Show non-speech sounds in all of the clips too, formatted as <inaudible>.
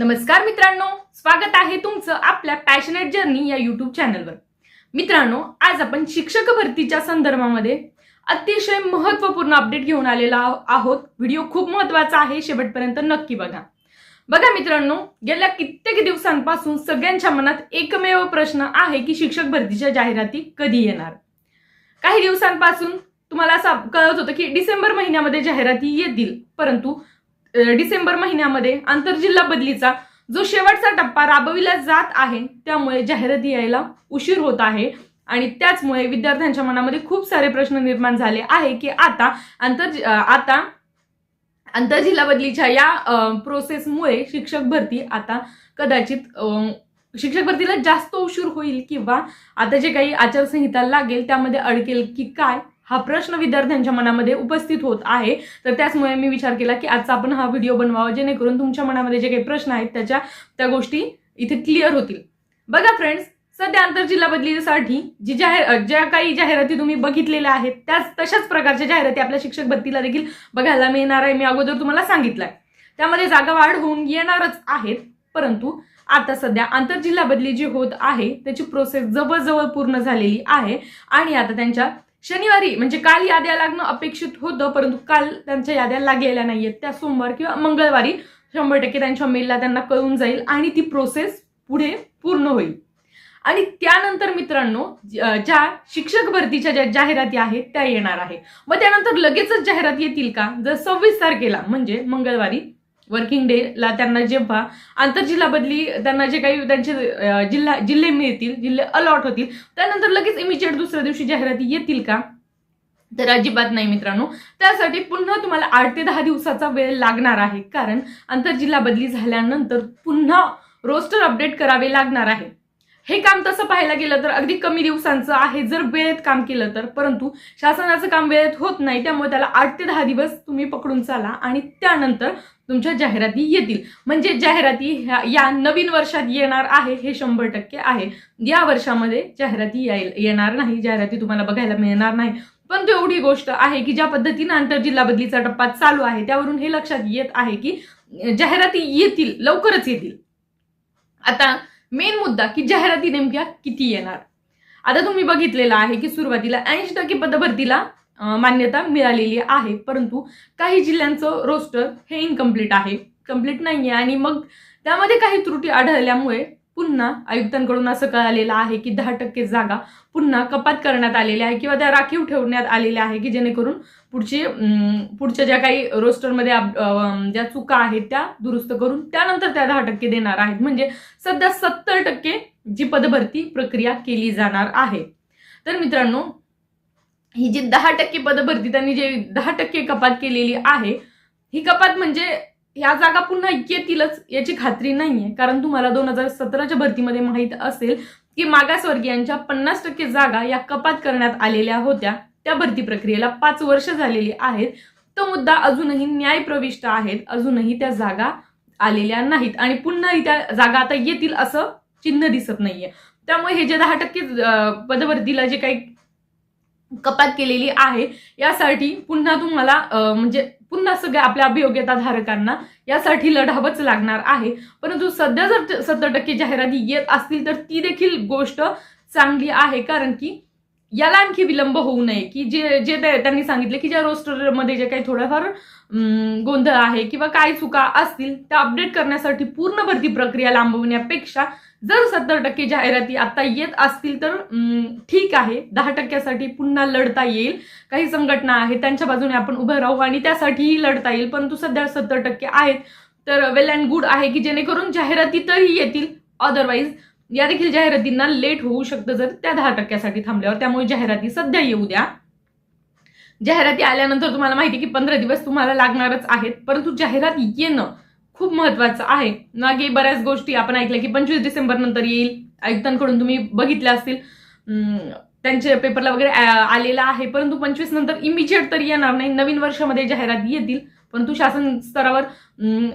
नमस्कार मित्रांनो स्वागत आहे तुमचं आपल्या पॅशनेट जर्नी या युट्यूब चॅनलवर मित्रांनो आज आपण शिक्षक भरतीच्या संदर्भामध्ये अतिशय महत्त्वपूर्ण अपडेट घेऊन आलेला आहोत. व्हिडिओ खूप महत्त्वाचा आहे शेवटपर्यंत नक्की बघा. बघा मित्रांनो गेल्या कित्येक दिवसांपासून सगळ्यांच्या मनात एकमेव प्रश्न आहे की शिक्षक भरतीच्या जाहिराती कधी येणार? काही दिवसांपासून तुम्हाला असं कळत होतं की डिसेंबर महिन्यामध्ये जाहिराती येतील परंतु डिसेंबर महिन्यामध्ये आंतरजिल्हा बदलीचा जो शेवटचा टप्पा राबविला जात आहे त्यामुळे जाहिराती यायला उशीर होत आहे. आणि त्याचमुळे विद्यार्थ्यांच्या मनामध्ये खूप सारे प्रश्न निर्माण झाले आहे की आता आंतर आता आंतरजिल्हा बदलीच्या या प्रोसेसमुळे शिक्षक भरती आता कदाचित शिक्षक भरतीला जास्त उशीर होईल किंवा आता जे काही आचारसंहिता लागेल त्यामध्ये अडकेल की काय हा प्रश्न विद्यार्थ्यांच्या मनामध्ये उपस्थित होत आहे. तर त्याचमुळे मी विचार केला की आजचा आपण हा व्हिडिओ बनवावा जेणेकरून तुमच्या मनामध्ये जे काही प्रश्न आहेत त्याच्या त्या गोष्टी इथे क्लिअर होतील. बघा फ्रेंड्स सध्या आंतरजिल्हा बदलीसाठी जी जाहीर ज्या काही जाहिराती तुम्ही बघितलेल्या आहेत त्याच तशाच प्रकारच्या जाहिराती आपल्या शिक्षक भरतीला देखील बघायला मिळणार आहे. मी अगोदर तुम्हाला सांगितलंय. त्यामध्ये जागा वाढ होऊन येणारच आहेत परंतु आता सध्या आंतरजिल्हा बदली जी होत आहे त्याची प्रोसेस जवळजवळ पूर्ण झालेली आहे. आणि आता त्यांच्या शनिवारी म्हणजे काल याद्या लागणं अपेक्षित होतं परंतु काल त्यांच्या याद्या लागलेल्या नाहीयेत. त्या सोमवार किंवा मंगळवारी शंभर टक्के त्यांच्या मेलला त्यांना कळून जाईल आणि ती प्रोसेस पुढे पूर्ण होईल. आणि त्यानंतर मित्रांनो ज्या शिक्षक भरतीच्या ज्या जाहिराती आहेत त्या येणार आहे. व त्यानंतर लगेचच जाहिरात येतील का? जर सव्वीस तारखेला म्हणजे मंगळवारी वर्किंग डेला त्यांना जेव्हा आंतरजिल्हा बदली त्यांना जे काही त्यांचे जिल्हा जिल्हे मिळतील जिल्हे अलॉट होतील त्यानंतर लगेच इमिजिएट दुसऱ्या दिवशी जाहिराती येतील का? तर अजिबात नाही मित्रांनो. त्यासाठी पुन्हा तुम्हाला आठ ते दहा दिवसाचा वेळ लागणार आहे. कारण आंतरजिल्हा बदली झाल्यानंतर पुन्हा रोस्टर अपडेट करावे लागणार आहे. हे काम तसं पाहायला गेलं तर अगदी कमी दिवसांचं आहे जर वेळेत काम केलं तर. परंतु शासनाचं काम वेळेत होत नाही त्यामुळे त्याला आठ ते दहा दिवस तुम्ही पकडून चाला आणि त्यानंतर तुमच्या जाहिराती येतील. म्हणजे जाहिराती ह्या या नवीन वर्षात येणार आहे हे शंभर टक्के आहे. या वर्षामध्ये जाहिराती याय येणार नाही जाहिराती तुम्हाला बघायला मिळणार नाही. पण तो एवढी गोष्ट आहे की ज्या पद्धतीनं आंतरजिल्हा बदलीचा टप्पा चालू आहे त्यावरून हे लक्षात येत आहे की जाहिराती येतील लवकरच येतील. आता मेन मुद्दा की जाहिराती नेमक्या किती येणार? आता तुम्ही बघितलेलं आहे की सुरुवातीला ऐंशी टक्के पदभरतीला मान्यता मिळालेली आहे. परंतु काही जिल्ह्यांचं रोस्टर हे इनकम्प्लीट आहे. कंप्लीट नाही आहे आणि मग त्यामध्ये काही त्रुटी आढळल्यामुळे पुन्हा आयुक्तांकडून असं कळालेलं आहे की दहा टक्के जागा पुन्हा कपात करण्यात आलेल्या आहे किंवा त्या राखीव ठेवण्यात आलेल्या आहे की जेणेकरून पुढचे पुढच्या ज्या काही रोस्टरमध्ये आप- ज्या चुका आहेत त्या दुरुस्त करून त्यानंतर त्या दहा टक्के देणार आहेत. म्हणजे सध्या सत्तर टक्के जी पदभरती प्रक्रिया केली जाणार आहे. तर मित्रांनो ही जी दहा टक्के पदभरती त्यांनी जे दहा टक्के कपात केलेली आहे ही कपात म्हणजे ह्या जागा पुन्हा येतीलच याची खात्री नाहीये. कारण तुम्हाला दोन हजार सतराच्या भरतीमध्ये माहीत असेल की मागासवर्गीयांच्या पन्नास टक्के जागा या कपात करण्यात आलेल्या होत्या. त्या भरती प्रक्रियेला पाच वर्ष झालेली आहेत. तो मुद्दा अजूनही न्यायप्रविष्ट आहेत. अजूनही त्या जागा आलेल्या नाहीत. आणि पुन्हा त्या जागा आता येतील असं चिन्ह दिसत नाहीये. त्यामुळे हे जे दहा टक्के पदवर्तीला पदभरतीला जे काही कपात केलेली आहे यासाठी पुन्हा तुम्हाला म्हणजे पुन्हा सगळ्या आपल्या अभियोग्यता धारकांना यासाठी लढावंच लागणार आहे. परंतु सध्या जर सत्तर टक्के जाहिराती येत असतील तर ती देखील गोष्ट चांगली आहे. कारण की याला आणखी विलंब होऊ नये की जे जे ते- त्यांनी सांगितले की ज्या रोस्टरमध्ये जे काही थोडंफार गोंधळ आहे किंवा काय चुका असतील त्या अपडेट करण्यासाठी पूर्ण भरती प्रक्रिया लांबवण्यापेक्षा जर सत्तर टक्के जाहिराती आता येत असतील तर ठीक आहे. दहा टक्क्यासाठी पुन्हा लढता येईल. काही संघटना आहेत त्यांच्या बाजूने आपण उभं राहू आणि त्यासाठीही लढता येईल. परंतु सध्या सत्तर टक्के आहेत. तर वेल अँड गुड आहे की जेणेकरून जाहिराती तरी येतील. अदरवाईज या देखील जाहिरातींना लेट होऊ शकतं जर त्या दहा टक्क्यासाठी थांबल्यावर. त्यामुळे जाहिराती सध्या येऊ द्या. जाहिराती आल्यानंतर तुम्हाला माहिती की पंधरा दिवस तुम्हाला लागणारच आहेत. परंतु जाहिरात येणं खूप महत्वाचं आहे. मागे बऱ्याच गोष्टी आपण ऐकल्या की पंचवीस डिसेंबर नंतर येईल. आयुक्तांकडून तुम्ही बघितल्या असतील. त्यांचे पेपरला वगैरे आलेला आहे. परंतु पंचवीस नंतर इमिजिएट तरी येणार नाही. नवीन वर्षामध्ये जाहिरात येतील. परंतु शासन स्तरावर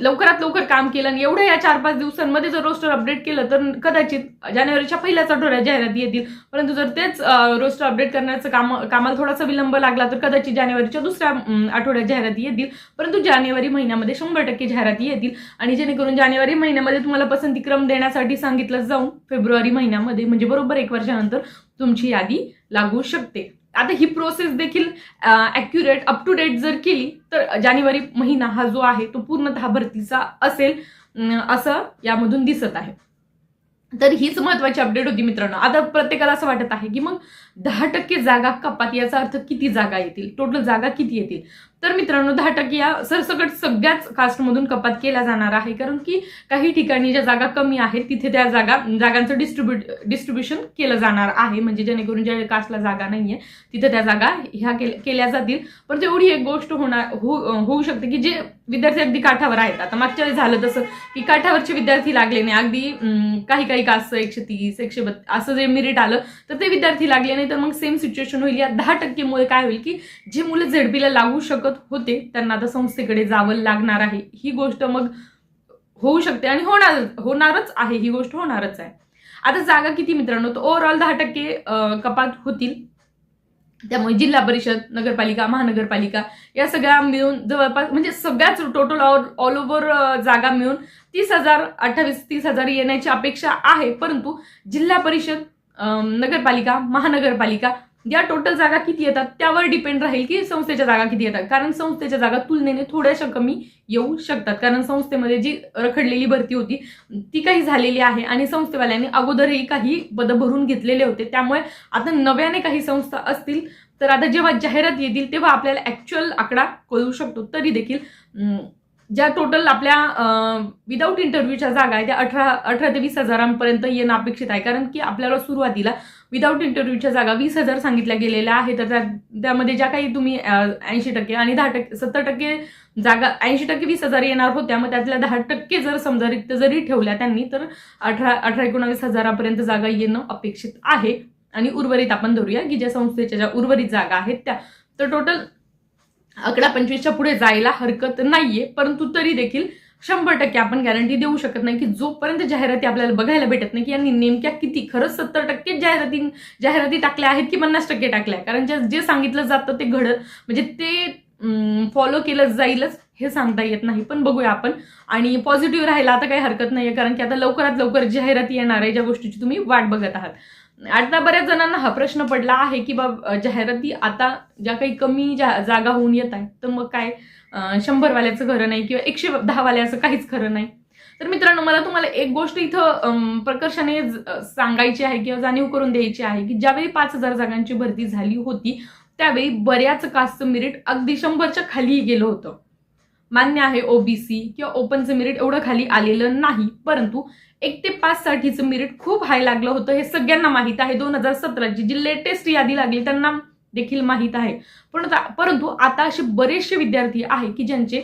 लवकरात लवकर काम केलं आणि एवढ्या या चार पाच दिवसांमध्ये जर रोस्टर अपडेट केलं तर कदाचित जानेवारीच्या पहिल्याच आठवड्यात जाहिराती येतील. परंतु जर तेच रोस्टर अपडेट करण्याचं काम कामाला थोडासा विलंब लागला तर कदाचित जानेवारीच्या दुसऱ्या आठवड्यात जाहिराती येतील. परंतु जानेवारी महिन्यामध्ये शंभर टक्के जाहिराती येतील. आणि जेणेकरून जानेवारी महिन्यामध्ये तुम्हाला पसंतीक्रम देण्यासाठी सांगितलं जाऊन फेब्रुवारी महिन्यामध्ये म्हणजे बरोबर एक वर्षानंतर तुमची यादी लागू शकते. आता ही प्रोसेस देखील ॲक्युरेट अप टू डेट जर केली तर जानेवारी महिना हा जो आहे तो पूर्णतः भरतीचा असेल असं यामधून दिसत आहे. तर हीच महत्वाची अपडेट होती मित्रांनो. आता प्रत्येकाला असं वाटत आहे की मग दहा टक्के जागा कपात याचा अर्थ किती जागा येतील? टोटल जागा किती येतील? तर मित्रांनो दहा टक्के या सरसकट सगळ्याच कास्टमधून कपात केल्या जाणार आहे. कारण की काही ठिकाणी ज्या जागा कमी आहेत तिथे त्या जागा जागांचं डिस्ट्रीब्युट डिस्ट्रीब्युशन केलं जाणार आहे. म्हणजे जेणेकरून ज्या कास्टला जागा नाहीये तिथे त्या जागा ह्या केल्या जातील. पण एवढी एक गोष्ट होणार हो होऊ शकते की जे विद्यार्थी अगदी काठावर आहेत. आता मागच्या वेळेस झालं तसं की काठावरचे विद्यार्थी लागले नाही. अगदी काही काही कास्ट एकशे तीस एकशे बत्तीस असं जे मिरिट आलं तर ते विद्यार्थी लागले नाही. नाही तर मग सेम सिच्युएशन होईल. या दहा टक्केमुळे काय होईल की जे मुलं झेडपीला लागू शकत होते त्यांना आता संस्थेकडे जावं लागणार आहे. ही गोष्ट मग होऊ शकते आणि होणार होणारच आहे. ही गोष्ट होणारच आहे. आता जागा किती मित्रांनो? तर ओव्हरऑल दहा टक्के कपात होतील. त्यामुळे जिल्हा परिषद नगरपालिका महानगरपालिका या सगळ्या मिळून जवळपास म्हणजे सगळ्याच टोटल ऑल ओव्हर जागा मिळून तीस हजार अठ्ठावीस तीस हजार येण्याची अपेक्षा आहे. परंतु जिल्हा परिषद नगरपालिका महानगरपालिका या टोटल जागा किती येतात त्यावर डिपेंड राहील की संस्थेच्या जागा किती येतात. कारण संस्थेच्या जागा तुलनेने थोड्याशा कमी येऊ शकतात. कारण संस्थेमध्ये जी रखडलेली भरती होती ती काही झालेली आहे आणि संस्थेवाल्यांनी अगोदरही काही पदं भरून घेतलेले होते. त्यामुळे आता नव्याने काही संस्था असतील तर आता जेव्हा जाहिरात येतील तेव्हा आपल्याला ॲक्च्युअल आकडा कळू शकतो. तरी देखील ज्या टोटल आपल्या विदाऊट इंटरव्ह्यूच्या जागा आहे त्या अठरा अठरा ते वीस हजारांपर्यंत येणं अपेक्षित आहे. कारण की आपल्याला सुरुवातीला विदाऊट इंटरव्ह्यूच्या जागा वीस हजार सांगितल्या गेलेल्या आहेत. तर त्या त्यामध्ये ज्या काही तुम्ही ऐंशी टक्के आणि दहा टक्के सत्तर टक्के जागा ऐंशी टक्के वीस हजार येणार होत्या. मग त्यातल्या दहा टक्के जर समजा रिक्त जरी ठेवल्या त्यांनी तर अठरा अठरा एकोणावीस हजारापर्यंत जागा येणं अपेक्षित आहे. आणि उर्वरित आपण धरूया की ज्या संस्थेच्या ज्या उर्वरित जागा आहेत त्या. तर टोटल अकरा पंचवीसच्या पुढे जायला हरकत नाहीये परंतु तरी देखील शंभर टक्के आपण गॅरंटी देऊ शकत नाही की जोपर्यंत जाहिराती आपल्याला बघायला भेटत नाही की यांनी नेमक्या किती खरंच सत्तर टक्के जाहिराती जाहिराती टाकल्या आहेत की पन्नास टक्के टाकल्या आहेत. कारण जे- जे सांगितलं जातं ते घडत म्हणजे ते फॉलो केलं जाईलच हे सांगता येत नाही. पण बघूया आपण. आणि पॉझिटिव्ह राहायला आता काही हरकत नाही कारण की आता लवकरात लवकर जाहिराती येणार आहे ज्या गोष्टीची तुम्ही वाट बघत आहात. आता बऱ्याच जणांना हा प्रश्न पडला आहे की बाबा जाहिराती आता ज्या काही कमी जा जागा होऊन येत आहेत तर मग काय शंभरवाल्याचं खरं नाही किंवा एकशे दहावाल्याचं काहीच खरं नाही. तर मित्रांनो मला तुम्हाला एक गोष्ट इथं प्रकर्षाने सांगायची आहे किंवा जाणीव करून द्यायची आहे की ज्यावेळी पाच हजार जागांची भरती झाली होती त्यावेळी बऱ्याच कास्टचं मिरिट अगदी शंभरच्या खाली गेलं होतं. मान्य आहे ओबीसी किंवा ओपनचं मेरिट एवढं खाली आलेलं नाही. परंतु एक ते पाच साठीचं मेरिट खूप हाय लागलं होतं हे सगळ्यांना माहीत आहे. दोन हजार सतराची जी लेटेस्ट यादी लागली त्यांना देखील माहीत आहे. पण परंतु आता असे बरेचसे विद्यार्थी आहे की ज्यांचे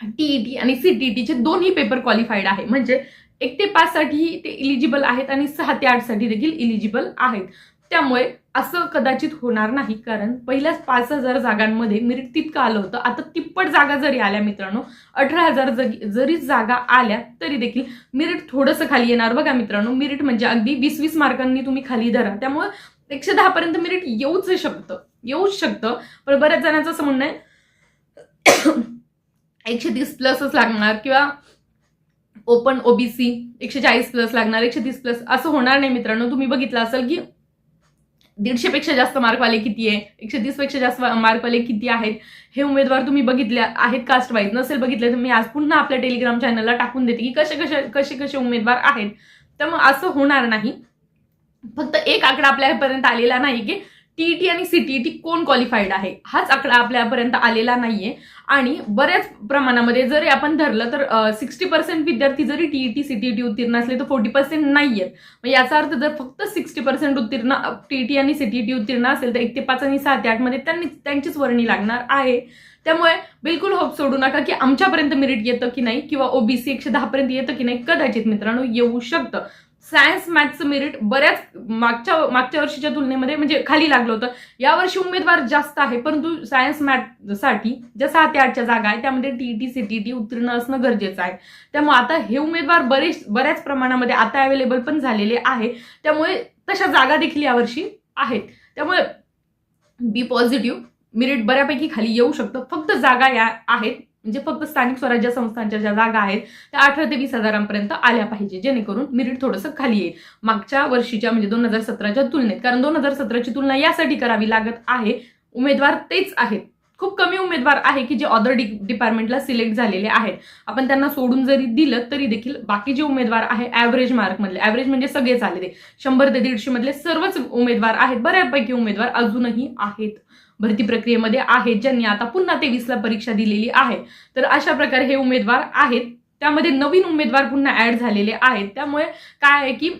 टीईटी आणि सीटीईटीचे दोन्ही पेपर क्वालिफाईड आहे. म्हणजे एक ते पाच साठी ते इलिजिबल आहेत आणि सहा ते आठसाठी देखील इलिजिबल आहेत. त्यामुळे असं कदाचित होणार नाही कारण पहिल्याच पाच हजार जागांमध्ये मिरिट तितकं आलं होतं. आता तिप्पट जागा जरी आल्या मित्रांनो अठरा हजार जरी जागा आल्या तरी देखील मिरिट थोडंसं खाली येणार बघा मित्रांनो. मिरिट म्हणजे अगदी वीस वीस मार्कांनी तुम्ही खाली धरा. त्यामुळे एकशे दहापर्यंत मिरिट येऊच शकतं. येऊच शकतं. पण बऱ्याच जणांचं असं म्हणणं आहे <coughs> एकशे तीस प्लसच लागणार किंवा ओपन ओबीसी एकशे चाळीस प्लस लागणार एकशे तीस प्लस असं होणार नाही मित्रांनो. तुम्ही बघितलं असेल की दीडशेपेक्षा जास्त मार्कवाले किती आहे? एकशे तीसपेक्षा जास्त मार्कवाले किती आहेत? हे उमेदवार तुम्ही बघितले आहेत कास्ट वाईज नसेल बघितले तर मी आज पुन्हा आपल्या टेलिग्राम चॅनलला टाकून देते की कसे कसे कसे कसे उमेदवार आहेत. तर मग असं होणार नाही. फक्त एक आकडा आपल्यापर्यंत आलेला नाही की टीईटी आणि सीटीईटी कोण क्वालिफाईड आहे? हाच आकडा आपल्यापर्यंत आलेला नाहीये. आणि बऱ्याच प्रमाणामध्ये जरी आपण धरलं तर सिक्स्टी पर्सेंट विद्यार्थी जरी टीईटी सीटीईटी उत्तीर्ण असले तर फोर्टी पर्सेंट नाही आहेत मग याचा अर्थ जर फक्त सिक्स्टी पर्सेंट उत्तीर्ण टीईटी आणि सीटीईटी उत्तीर्ण असेल तर एक ते पाच आणि सात ते आठमध्ये त्यांनी त्यांचीच वर्णी लागणार आहे. त्यामुळे बिलकुल होप सोडू नका की आमच्यापर्यंत मेरिट येतं की नाही किंवा ओबीसी एकशे दहापर्यंत येतं की नाही. कदाचित मित्रांनो येऊ शकतं. सायन्स मॅथ्सचं मेरिट बऱ्याच मागच्या मागच्या वर्षीच्या तुलनेमध्ये म्हणजे खाली लागलं होतं. यावर्षी उमेदवार जास्त आहे परंतु सायन्स मॅथसाठी ज्या सहा ते आठच्या जागा आहे त्यामध्ये टीईटी सीटीटी उत्तीर्ण असणं गरजेचं आहे. त्यामुळे आता हे उमेदवार बरेच बऱ्याच प्रमाणामध्ये आता अवेलेबल पण झालेले आहे. त्यामुळे तशा जागा देखील यावर्षी आहेत. त्यामुळे बी पॉझिटिव्ह मिरिट बऱ्यापैकी खाली येऊ शकतं. फक्त जागा या आहेत. म्हणजे फक्त स्थानिक स्वराज्य संस्थांच्या ज्या जागा आहेत त्या अठरा ते वीस हजारांपर्यंत आल्या पाहिजे जेणेकरून मिरिट थोडंसं खाली येईल. मागच्या वर्षीच्या म्हणजे दोन हजार सतराच्या तुलनेत कारण दोन हजार सतराची तुलना यासाठी करावी लागत आहे उमेदवार तेच आहेत. खूप कमी उमेदवार आहे की जे ऑदर डि डिपार्टमेंटला सिलेक्ट झालेले आहेत. आपण त्यांना सोडून जरी दिलं तरी देखील बाकी जे उमेदवार आहे ॲव्हरेज मार्कमधले ॲव्हरेज म्हणजे सगळेच आलेले. शंभर ते दीडशे मधले सर्वच उमेदवार आहेत बऱ्यापैकी उमेदवार अजूनही आहेत. भरती प्रक्रियेमध्ये आहेत ज्यांनी आता पुन्हा तेवीसला परीक्षा दिलेली आहे. तर अशा प्रकारे हे उमेदवार आहेत. त्यामध्ये नवीन उमेदवार पुन्हा ऍड झालेले आहेत. त्यामुळे काय आहे की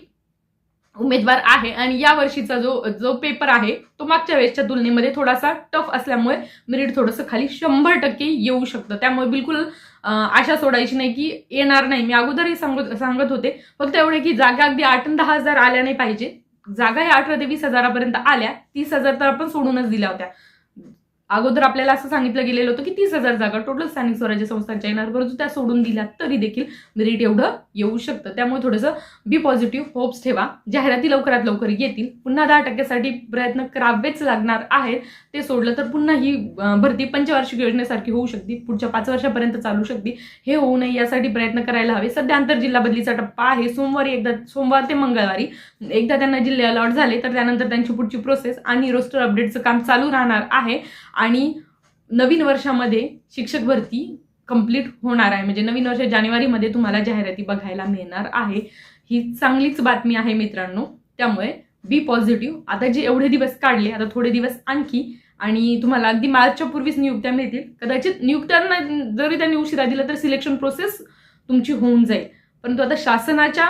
उमेदवार आहे आणि या वर्षीचा जो जो पेपर आहे तो मागच्या वेळेसच्या तुलनेमध्ये थोडासा टफ असल्यामुळे मेरिट थोडंसं खाली शंभर टक्के येऊ शकतं. त्यामुळे बिलकुल आशा सोडायची नाही की येणार नाही. मी अगोदरही सांगत सांगत होते. फक्त एवढे की जागा अगदी आठ दहा हजार आल्या नाही पाहिजे. जागा या अठरा ते वीस हजारापर्यंत आल्या तीस हजार तर आपण सोडूनच दिल्या होत्या. अगोदर आपल्याला असं सांगितलं गेलेलं होतं की तीस हजार जागा टोटल स्थानिक स्वराज्य संस्थांच्या येणार. परंतु त्या सोडून दिल्या तरी देखील मेरिट एवढं येऊ शकतं. त्यामुळे थोडंसं बी पॉझिटिव्ह होप्स ठेवा. जाहिराती लवकरात लवकर येतील. पुन्हा दहा टक्क्यासाठी प्रयत्न करावेच लागणार आहेत. ते सोडलं तर पुन्हा ही भरती पंचवार्षिक योजनेसारखी होऊ शकते. पुढच्या पाच वर्षापर्यंत चालू शकते. हे होऊ नये यासाठी प्रयत्न करायला हवे. सध्या आंतरजिल्हा बदलीचा टप्पा आहे. सोमवारी एकदा सोमवार ते मंगळवारी एकदा त्यांना जिल्हे अलॉट झाले तर त्यानंतर त्यांची पुढची प्रोसेस आणि रोस्टर अपडेटचं काम चालू राहणार आहे. आणि नवीन वर्षामध्ये शिक्षक भरती कंप्लीट होणार आहे. म्हणजे नवीन वर्ष जानेवारीमध्ये तुम्हाला जाहिराती बघायला मिळणार आहे. ही चांगलीच बातमी आहे मित्रांनो. त्यामुळे बी पॉझिटिव्ह आता जे एवढे दिवस काढले आता थोडे दिवस आणखी आणि तुम्हाला अगदी मार्चच्या पूर्वीच नियुक्त्या मिळतील. कदाचित नियुक्त्यांना जरी त्यांनी उशिरा दिला तर सिलेक्शन प्रोसेस तुमची होऊन जाईल. परंतु आता शासनाच्या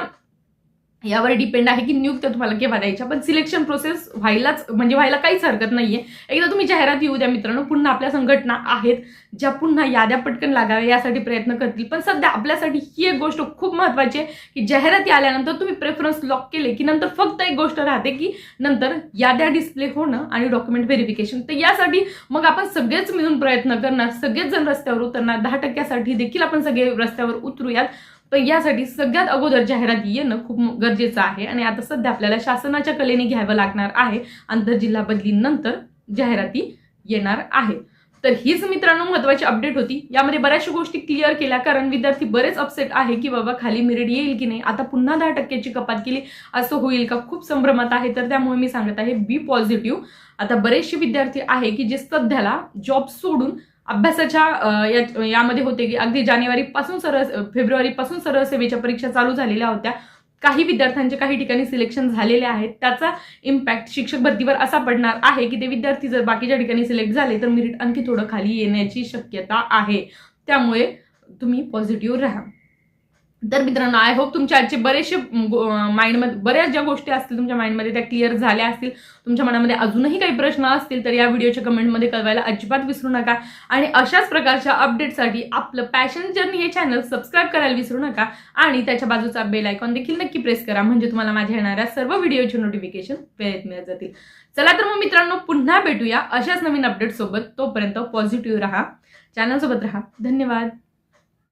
यावर डिपेंड आहे की नियुक्त्या तुम्हाला केव्हा द्यायच्या पण सिलेक्शन प्रोसेस व्हायलाच म्हणजे व्हायला काहीच हरकत नाहीये. एकदा तुम्ही जाहिरात येऊ द्या मित्रांनो पुन्हा आपल्या संघटना आहेत ज्या पुन्हा याद्या पटकन लागाव्या यासाठी प्रयत्न करतील. पण सध्या आपल्यासाठी ही एक गोष्ट खूप महत्वाची आहे की जाहिराती आल्यानंतर तुम्ही प्रेफरन्स लॉक केले की नंतर फक्त एक गोष्ट राहते की नंतर याद्या डिस्प्ले होणं आणि डॉक्युमेंट व्हेरिफिकेशन तर यासाठी मग आपण सगळेच मिळून प्रयत्न करणार सगळेच जण रस्त्यावर उतरणार. दहा टक्क्यासाठी देखील आपण सगळे रस्त्यावर उतरूयात. पण यासाठी सगळ्यात अगोदर जाहिरात येणं खूप गरजेचं आहे. आणि आता सध्या आपल्याला शासनाच्या कलेने घ्यावं लागणार आहे. आंतरजिल्हा बदलीनंतर जाहिराती येणार आहे. तर हीच मित्रांनो महत्वाची अपडेट होती. यामध्ये बऱ्याचशा गोष्टी क्लिअर केल्या. कारण विद्यार्थी बरेच अपसेट आहे की बाबा खाली मेरिट येईल की नाही. आता पुन्हा दहा टक्क्याची कपात केली. असं होईल का? खूप संभ्रमात आहे. तर त्यामुळे मी सांगत आहे बी पॉझिटिव्ह आता बरेचसे विद्यार्थी आहे की जे सध्याला जॉब सोडून अभ्यासाच्या यामध्ये होते की अगदी जानेवारीपासून सरळ फेब्रुवारीपासून सरळ सेवेच्या परीक्षा चालू झालेल्या होत्या. काही विद्यार्थ्यांचे काही ठिकाणी सिलेक्शन झालेले आहेत. त्याचा इम्पॅक्ट शिक्षक भरतीवर असा पडणार आहे की ते विद्यार्थी जर बाकीच्या ठिकाणी सिलेक्ट झाले तर मेरिट आणखी थोडं खाली येण्याची शक्यता आहे. त्यामुळे तुम्ही पॉझिटिव्ह राहा. तर मित्रांनो आय होप तुमच्या आजचे बरेचसे माइंडमध्ये बऱ्याच ज्या गोष्टी असतील तुमच्या माइंडमध्ये त्या क्लिअर झाल्या असतील तुमच्या मनामध्ये अजूनही काही प्रश्न असतील तर या व्हिडिओच्या कमेंटमध्ये कळवायला अजिबात विसरू नका. आणि अशाच प्रकारच्या अपडेटसाठी आपलं पॅशन जर्नी हे चॅनल सबस्क्राईब करायला विसरू नका. आणि त्याच्या बाजूचा बेल आयकॉन देखील नक्की प्रेस करा म्हणजे तुम्हाला माझ्या येणाऱ्या सर्व व्हिडिओचे नोटिफिकेशन वेळेत मिळत जातील. चला तर मग मित्रांनो पुन्हा भेटूया अशाच नवीन अपडेटसोबत तोपर्यंत पॉझिटिव्ह राहा. चॅनलसोबत राहा. धन्यवाद.